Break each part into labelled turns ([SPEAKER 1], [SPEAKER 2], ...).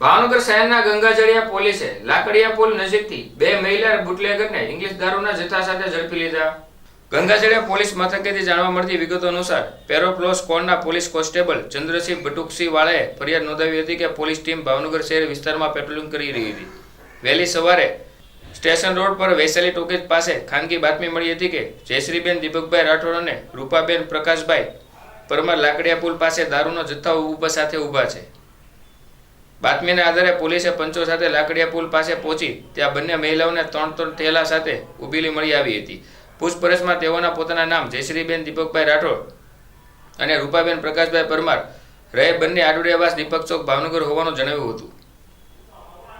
[SPEAKER 1] ભાવનગર શહેરના ગંગાજળિયા પોલીસે લાકડિયા પુલ નજીકથી બે મહિલા બુટલેગરને ઇંગ્લિશ દારૂના જથ્થા સાથે ઝડપી લીધા. ગંગાજળિયા પોલીસ મથકેથી જાણવા મળતી વિગતો અનુસાર પેરોપ્લોસ કોણના પોલીસ કોન્સ્ટેબલ ચંદ્રસિંહ બટુકસિંહ વાળાએ ફરિયાદ નોંધાવી હતી કે પોલીસ ટીમ ભાવનગર શહેર વિસ્તારમાં પેટ્રોલિંગ કરી રહી હતી. વહેલી સવારે સ્ટેશન રોડ પર વૈશાલી ટોકીજ પાસે ખાનગી બાતમી મળી હતી કે જયશ્રીબેન દીપકભાઈ રાઠોડ અને રૂપાબેન પ્રકાશભાઈ પરમાર લાકડિયા પુલ પાસે દારૂનો જથ્થો ઊભા સાથે ઊભા છે. બાતમીના આધારે પોલીસે પંચો સાથે લાકડિયા પુલ પાસે પહોંચી ત્યાં બંને મહિલાઓને ત્રણ ત્રણ થેલા સાથે ઊભેલી મળી આવી હતી. પૂછપરછમાં તેઓના પોતાના નામ જયશ્રીબેન દીપકભાઈ રાઠોડ અને રૂપાબેન પ્રકાશભાઈ પરમાર રહે બંને આડુડિયાવાસ દીપક ચોક ભાવનગર હોવાનું જણાવ્યું હતું.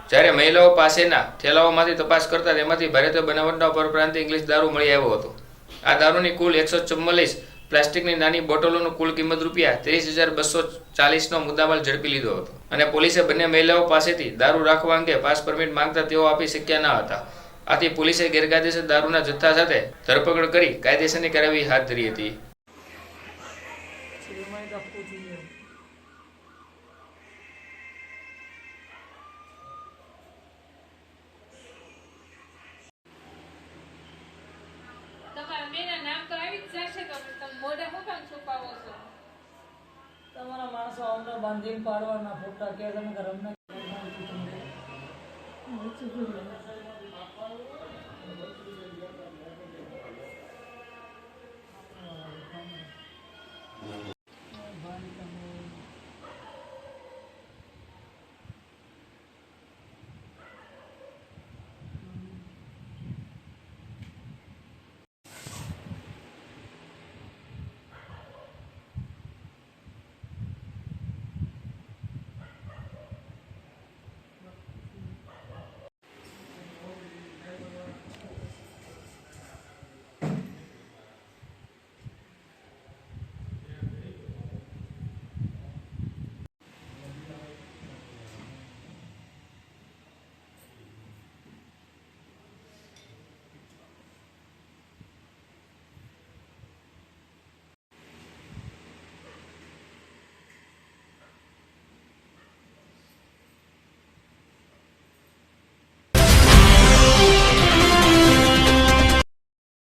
[SPEAKER 1] જ્યારે મહિલાઓ પાસેના થેલાઓમાંથી તપાસ કરતા તેમાંથી ભારતીય બનાવટના પરપ્રાંતીય ઇંગ્લિશ દારૂ મળી આવ્યો હતો. આ દારૂની કુલ એકસો ચુમ્માલીસ પ્લાસ્ટિકની નાની બોટલોનું કુલ કિંમત રૂપિયા ત્રીસ હજાર બસો ચાલીસનો મુદ્દામાલ ઝડપી લીધો હતો. અને પોલીસે બંને મહિલાઓ પાસેથી દારૂ રાખવા અંગે પાસ પરમિટ માંગતા તેઓ આપી શક્યા ન હતા. આથી પોલીસે ગેરકાયદેસર દારૂના જથ્થા સાથે ધરપકડ કરી કાયદેસરની કાર્યવાહી હાથ ધરી હતી.
[SPEAKER 2] તમારા મેના નામ તો
[SPEAKER 3] તમારા માણસો અમને બાંધીને પાડવાના ફોટા કે તમે કે અમને